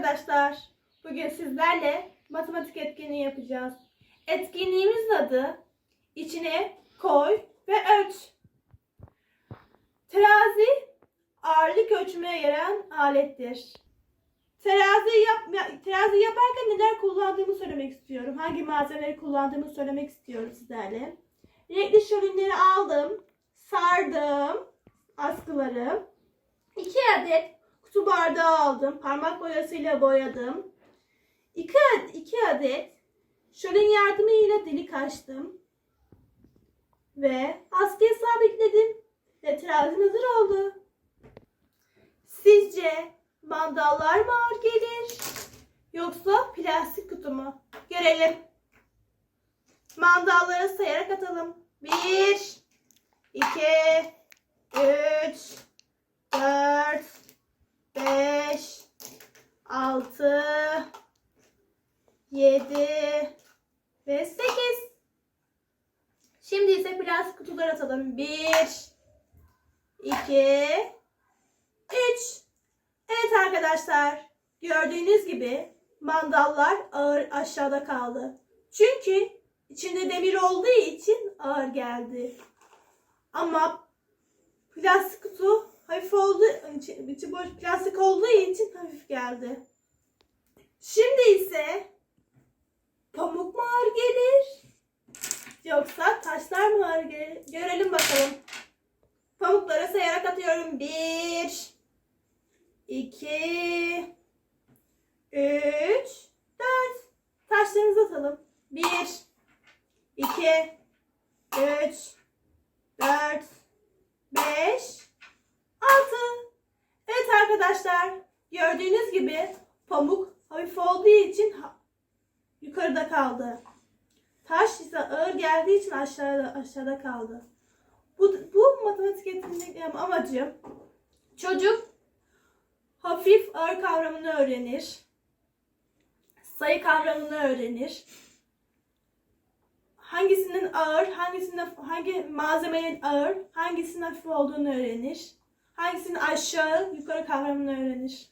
arkadaşlar. Bugün sizlerle matematik etkinliği yapacağız. Etkinliğimizin adı içine koy ve ölç. Terazi ağırlık ölçmeye yarayan alettir. Terazi, yap, terazi yaparken neler kullandığımı söylemek istiyorum. Hangi malzemeleri kullandığımı söylemek istiyorum sizlerle. Renkli şölenleri aldım, sardım, askıları. 2 adet kutu bardağı aldım. Parmak boyasıyla boyadım. 2 adet, iki adet şölen yardımıyla delik açtım. Ve askıya sabitledim. Ve terazim hazır oldu. Sizce mandallar mı ağır gelir? Yoksa plastik kutu mu? Görelim. Mandalları sayarak atalım. 1 2 6 7 ve 8 Şimdi ise plastik kutular atalım. 1 2 3 Evet arkadaşlar gördüğünüz gibi mandallar ağır aşağıda kaldı. Çünkü içinde demir olduğu için ağır geldi. Ama plastik kutu hafif olduğu içi, içi boş plastik olduğu için geldi. Şimdi ise pamuk mu ağır gelir? Yoksa taşlar mı ağır gelir? Görelim bakalım. Pamukları sayarak atıyorum. Bir, iki, üç, dört. Taşlarımızı atalım. Bir, iki, üç, dört, beş, altı. Evet arkadaşlar gördüğünüz gibi pamuk hafif olduğu için yukarıda kaldı. Taş ise ağır geldiği için aşağıda aşağıda kaldı. Bu, bu matematik etkinliğinin amacı çocuk hafif ağır kavramını öğrenir. Sayı kavramını öğrenir. Hangisinin ağır, hangisinin hangi malzemenin ağır, hangisinin hafif olduğunu öğrenir. Hangisinin aşağı, yukarı kavramını öğrenir.